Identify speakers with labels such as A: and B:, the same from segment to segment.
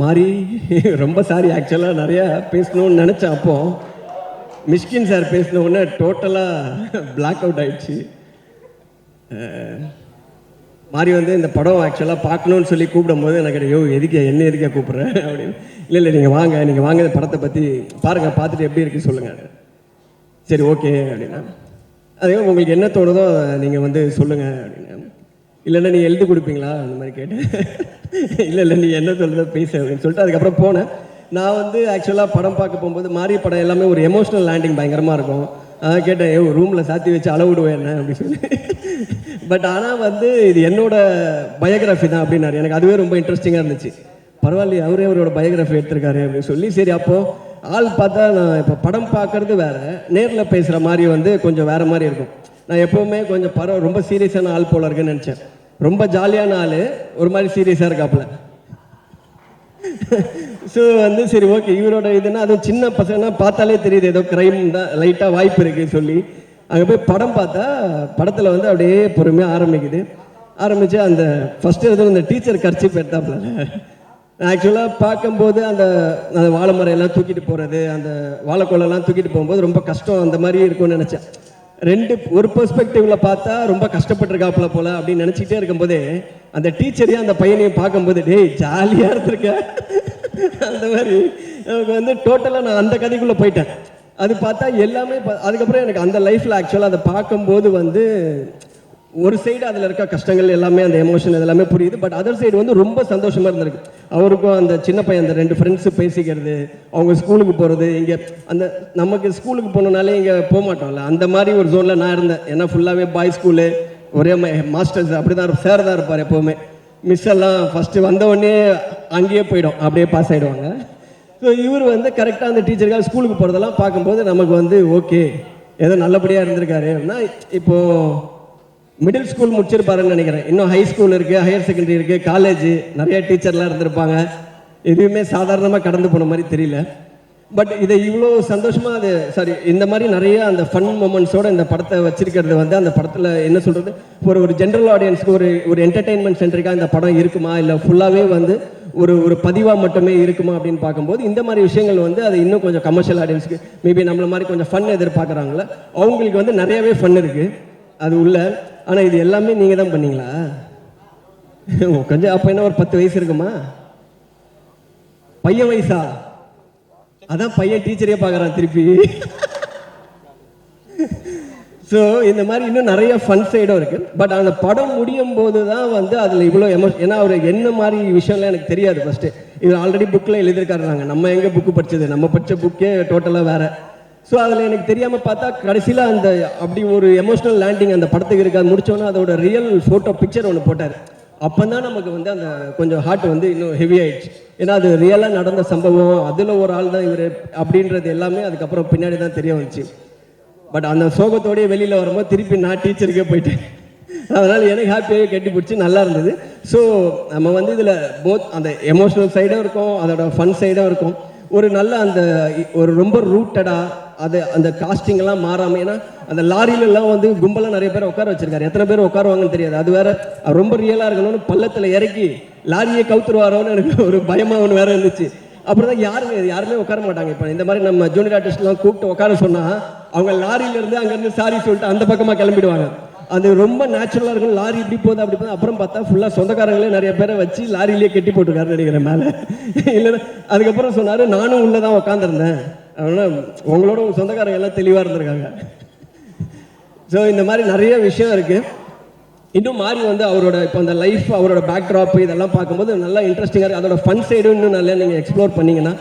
A: மாறி ரொம்ப சாரி ஆக்சுவலாக நிறையா பேசணும்னு நினச்சேன் அப்போ. மிஷ்கின் சார் பேசின உடனே டோட்டலாக பிளாக் அவுட் ஆயிடுச்சு. மாறி வந்து இந்த படம் ஆக்சுவலாக பார்க்கணும்னு சொல்லி கூப்பிடும்போது எனக்கு ஐயோ எதுக்கே என்ன எதுக்கே கூப்பிட்றேன் அப்படின்னு. இல்லை இல்லை நீங்கள் வாங்க நீங்கள் வாங்க இந்த படத்தை பற்றி பாருங்கள் பார்த்துட்டு எப்படி இருக்குன்னு சொல்லுங்கள் சரி ஓகே அப்படின்னா. அதே உங்களுக்கு என்ன தோணுதோ நீங்கள் வந்து சொல்லுங்கள் அப்படின்னா. இல்லைன்னா நீ எழுதி கொடுப்பீங்களா? அந்த மாதிரி கேட்டேன். இல்லை இல்லை நீ என்ன சொல்கிறத பேச அப்படின்னு சொல்லிட்டு அதுக்கப்புறம் போனேன். நான் வந்து ஆக்சுவலாக படம் பார்க்க போகும்போது மாறி படம் எல்லாமே ஒரு எமோஷ்னல் லேண்டிங் பயங்கரமாக இருக்கும். அதான் கேட்டேன் ஏ ரூமில் சாத்தி வச்சு அளவு விடுவேன் என்ன? அப்படின்னு சொல்லி. பட் ஆனால் வந்து இது என்னோட பயோகிராஃபி தான் அப்படின்னாரு. எனக்கு அதுவே ரொம்ப இன்ட்ரெஸ்டிங்காக இருந்துச்சு. பரவாயில்லையே அவரே அவரோட பயோகிராஃபி எடுத்திருக்காரு அப்படின்னு சொல்லி சரி அப்போது ஆள் பார்த்தா நான் இப்போ படம் பார்க்கறது வேறு. நேரில் பேசுகிற மாதிரி வந்து கொஞ்சம் வேறு மாதிரி இருக்கும். நான் எப்போவுமே கொஞ்சம் படம் ரொம்ப சீரியஸான ஆள் போல இருக்குன்னு நினச்சேன். ரொம்ப ஜாலியான ஆள் ஒரு மாதிரி சீரியஸாக இருக்காப்புல. ஸோ வந்து சரி ஓகே இவரோட இதுனா அதுவும் சின்ன பசங்கன்னா பார்த்தாலே தெரியுது ஏதோ கிரைம் தான் லைட்டாக வாய்ப்பு இருக்குது சொல்லி. அங்கே போய் படம் பார்த்தா படத்தில் வந்து அப்படியே பொறுமையாக ஆரம்பிக்குது. ஆரம்பித்து அந்த ஃபஸ்ட்டு எதுவும் இந்த டீச்சர் கர்ச்சி எடுத்தாப்புல. ஆக்சுவலாக பார்க்கும்போது அந்த அந்த வாழை மரம் எல்லாம் தூக்கிட்டு போகிறது அந்த வாழைக்கோலெல்லாம் தூக்கிட்டு போகும்போது ரொம்ப கஷ்டம் அந்த மாதிரி இருக்கும்னு நினச்சேன். ரெண்டு ஒரு பெர்ஸ்பெக்டிவ்ல பார்த்தா ரொம்ப கஷ்டப்பட்டிருக்காப்புல போல அப்படின்னு நினைச்சிட்டே இருக்கும்போது அந்த டீச்சரையும் அந்த பையனையும் பார்க்கும்போது டேய் ஜாலியாக இருந்திருக்க. அந்த மாதிரி எனக்கு வந்து டோட்டலாக நான் அந்த கதைக்குள்ளே போயிட்டேன். அது பார்த்தா எல்லாமே பா- அதுக்கப்புறம் எனக்கு அந்த லைஃப்பில் ஆக்சுவலாக அதை பார்க்கும்போது வந்து ஒரு சைடு அதில் இருக்க கஷ்டங்கள் எல்லாமே அந்த எமோஷன் எல்லாமே புரியுது. பட் அதர் சைடு வந்து ரொம்ப சந்தோஷமாக இருந்திருக்கு. அவருக்கும் அந்த சின்ன பையன் அந்த ரெண்டு ஃப்ரெண்ட்ஸு பேசிக்கிறது அவங்க ஸ்கூலுக்கு போகிறது இங்கே அந்த நமக்கு ஸ்கூலுக்கு போகணுனாலே இங்கே போக மாட்டோம்ல அந்த மாதிரி ஒரு ஜோனில் நான் இருந்தேன். ஏன்னா ஃபுல்லாகவே பாய் ஸ்கூலு ஒரே மாஸ்டர்ஸ் அப்படி தான் சார் தான் இருப்பார் எப்போவுமே. மிஸ் எல்லாம் ஃபஸ்ட்டு வந்தவொடனே அங்கேயே போயிடும். அப்படியே பாஸ் ஆகிடுவாங்க ஸோ இவர் வந்து கரெக்டாக அந்த டீச்சருக்காக ஸ்கூலுக்கு போகிறதெல்லாம் பார்க்கும்போது நமக்கு வந்து ஓகே ஏதோ நல்லபடியாக இருந்திருக்காரு அப்படின்னா இப்போது மிடில் ஸ்கூல் முடிச்சிருப்பாருன்னு நினைக்கிறேன். இன்னும் ஹை ஸ்கூல் இருக்குது ஹையர் செகண்டரி இருக்குது காலேஜ் நிறைய டீச்சர்லாம் இருந்திருப்பாங்க. எதுவுமே சாதாரணமாக கடந்து போன மாதிரி தெரியல. பட் இதை இவ்வளோ சந்தோஷமாக அது சாரி இந்த மாதிரி நிறைய அந்த ஃபன் மூமெண்ட்ஸோட இந்த படத்தை வச்சிருக்கிறது வந்து அந்த படத்தில் என்ன சொல்கிறது ஒரு ஒரு ஜென்ரல் ஆடியன்ஸ்க்கு ஒரு ஒரு என்டர்டெயின்மெண்ட் சென்டருக்காக இந்த படம் இருக்குமா? இல்லை ஃபுல்லாகவே வந்து ஒரு ஒரு பதிவாக மட்டுமே இருக்குமா அப்படின்னு பார்க்கும்போது இந்த மாதிரி விஷயங்கள் வந்து அது இன்னும் கொஞ்சம் கமர்ஷியல் ஆடியன்ஸ்க்கு மேபி நம்மள மாதிரி கொஞ்சம் ஃபன் எதிர்பார்க்குறாங்களே அவங்களுக்கு வந்து நிறையவே ஃபன் இருக்குது அது உள்ள ஆனால் இது எல்லாமே நீங்கள் தான் பண்ணீங்களா? கொஞ்சம் அப்போ என்ன ஒரு பத்து வயசு இருக்குமா? பையன் வயசா? அதான் பையன் டீச்சரே பார்க்குறான் திருப்பி. ஸோ இந்த மாதிரி இன்னும் நிறைய ஃபன் சைடும் இருக்குது பட் அந்த படம் முடியும் போது தான் வந்து அதில் இவ்வளோ எமோ ஏன்னா அவர் என்ன மாதிரி விஷயம்லாம் எனக்கு தெரியாது ஃபஸ்ட்டு இவர் ஆல்ரெடி புக்கில் எழுதியிருக்காருறாங்க நம்ம எங்கே புக்கு படித்தது நம்ம படித்த புக்கே டோட்டலாக வேறு. ஸோ அதில் எனக்கு தெரியாமல் பார்த்தா கடைசியில் அந்த அப்படி ஒரு எமோஷ்னல் லேண்டிங் அந்த படத்துக்கு இருக்காது. அது அதோட ரியல் ஃபோட்டோ பிக்சர் ஒன்று போட்டார். அப்போ தான் நமக்கு வந்து அந்த கொஞ்சம் ஹார்ட் வந்து இன்னும் ஹெவி ஆயிடுச்சு. ஏன்னா அது ரியலாக நடந்த சம்பவம் அதில் ஒரு ஆள் தான் இவர் அப்படின்றது எல்லாமே அதுக்கப்புறம் பின்னாடி தான் தெரிய வந்துச்சு. பட் அந்த சோகத்தோடய வெளியில் வரும்போது திருப்பி நான் டீச்சருக்கே போயிட்டேன். அதனால் எனக்கு ஹாப்பியாகவே கட்டி பிடிச்சி நல்லா இருந்தது. ஸோ நம்ம வந்து இதில் போத் அந்த எமோஷ்னல் சைடும் இருக்கும் அதோட ஃபன் சைடும் இருக்கும். ஒரு நல்ல அந்த ஒரு ரொம்ப ரூட்டடாக அது அந்த காஸ்டிங் எல்லாம் மாறாமல் ஏன்னா அந்த லாரியிலலாம் வந்து கும்பலாக நிறைய பேர் உட்கார வச்சிருக்காரு. எத்தனை பேர் உட்காருவாங்கன்னு தெரியாது. அது வேற ரொம்ப ரியலாக இருக்கணும்னு பள்ளத்தில் இறக்கி லாரியை கவுத்துருவாரோன்னு எனக்கு ஒரு பயமாக ஒன்று வேற இருந்துச்சு. அப்புறம் தான் யாருங்க யாருமே உட்கார மாட்டாங்க இப்போ. இந்த மாதிரி நம்ம ஜூனியர் ஆர்டிஸ்ட்லாம் கூப்பிட்டு உட்கார சொன்னா அவங்க லாரியில இருந்து அங்கேருந்து சாரி சொல்லிட்டு அந்த பக்கமா கிளம்பிடுவாங்க. அது ரொம்ப நேச்சுரலாக இருக்கும். லாரி இப்படி போகுது அப்படி போகுது. அப்புறம் பார்த்தா ஃபுல்லாக சொந்தக்காரங்களே நிறைய பேரை வச்சு லாரியிலேயே கட்டி போட்டுருக்காரு நினைக்கிறேன் மேலே. இல்லைன்னா அதுக்கப்புறம் சொன்னார் நானும் உள்ளே தான் உட்காந்துருந்தேன் அதனால் உங்களோட சொந்தக்காரங்க எல்லாம் தெளிவாக இருந்திருக்காங்க. ஸோ இந்த மாதிரி நிறைய விஷயம் இருக்குது இன்னும் மாறி வந்து அவரோட இப்போ அந்த லைஃப் அவரோட பேக்ட்ராப் இதெல்லாம் பார்க்கும்போது நல்லா இன்ட்ரெஸ்டிங்காக இருக்குது அதோட ஃபன் சைடும் இன்னும் நல்லா நீங்கள் எக்ஸ்ப்ளோர் பண்ணிங்கன்னா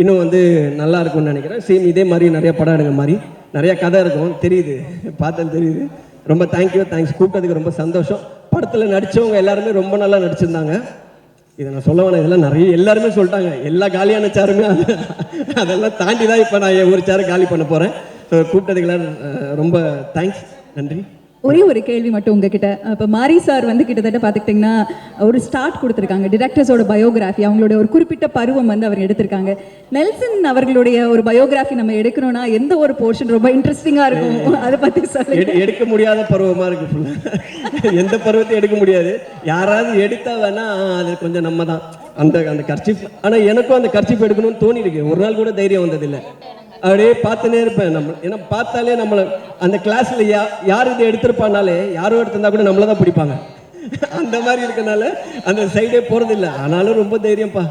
A: இன்னும் வந்து நல்லா இருக்கும்னு நினைக்கிறேன். சேம் இதே மாதிரி நிறைய படம் எடுங்க மாதிரி நிறைய கதை இருக்கும். தெரியுது. பார்த்தது தெரியுது. ரொம்ப தேங்க்யூ தேங்க்ஸ் கூப்பிட்டதுக்கு ரொம்ப சந்தோஷம். படத்தில் நடித்தவங்க எல்லாருமே ரொம்ப நல்லா நடிச்சிருந்தாங்க. இதை நான் சொல்ல வேணாம் இதெல்லாம் நிறைய எல்லாருமே சொல்லிட்டாங்க. எல்லா காலியான சேருமே அது. அதெல்லாம் தாண்டி தான் இப்போ நான் என் ஒரு சேரை காலி பண்ண போகிறேன் ஸோ ரொம்ப தேங்க்ஸ் நன்றி.
B: ஒரே ஒரு கேள்வி மட்டும் உங்ககிட்ட. இப்போ மாரி சார் வந்து கிட்டத்தட்ட பார்த்துக்கிட்டிங்கன்னா ஒரு ஸ்டார்ட் கொடுத்துருக்காங்க. டிரெக்டர்ஸோட பயோகிராஃபி அவங்களுடைய ஒரு குறிப்பிட்ட பருவம் வந்து அவர் எடுத்திருக்காங்க. நெல்சன் அவர்களுடைய ஒரு பயோகிராஃபி நம்ம எடுக்கணும்னா எந்த ஒரு போர்ஷன் ரொம்ப இன்ட்ரெஸ்டிங்காக இருக்கும்? அதை பற்றி
A: எடு- எடுக்க முடியாத பருவமா இருக்கு எந்த பருவத்தையும் எடுக்க முடியாது. யாராவது எடுத்தா வேணா அது கொஞ்சம் நம்ம தான். அந்த அந்த கர்ச்சிப் ஆனால் எனக்கும் அந்த கர்ச்சிப் எடுக்கணும்னு தோணி இருக்கு ஒரு நாள் கூட தைரியம் வந்ததில்லை. அப்படியே பார்த்துனே இருப்பேன். நம்ம ஏன்னா பார்த்தாலே நம்மளை அந்த கிளாஸில் யா யார் இதை எடுத்திருப்பானாலே யாரோ எடுத்திருந்தா கூட நம்மளை தான் பிடிப்பாங்க. அந்த மாதிரி இருக்கனால அந்த சைடே போகிறதில்ல ஆனாலும் ரொம்ப தைரியம்ப்பா.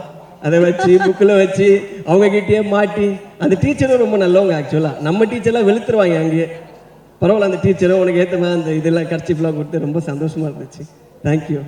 A: அதை வச்சு புக்கில் வச்சு அவங்க கிட்டேயே மாட்டி அந்த டீச்சரும் ரொம்ப நல்லவங்க ஆக்சுவலாக நம்ம டீச்சர்லாம் வெளுத்துருவாங்க அங்கேயே. பரவாயில்ல அந்த டீச்சரும் உனக்கு ஏற்ற மாதிரி அந்த இதெல்லாம் கர்ச்சிப்லாம் கொடுத்து ரொம்ப சந்தோஷமாக இருந்துச்சு. தேங்க்யூ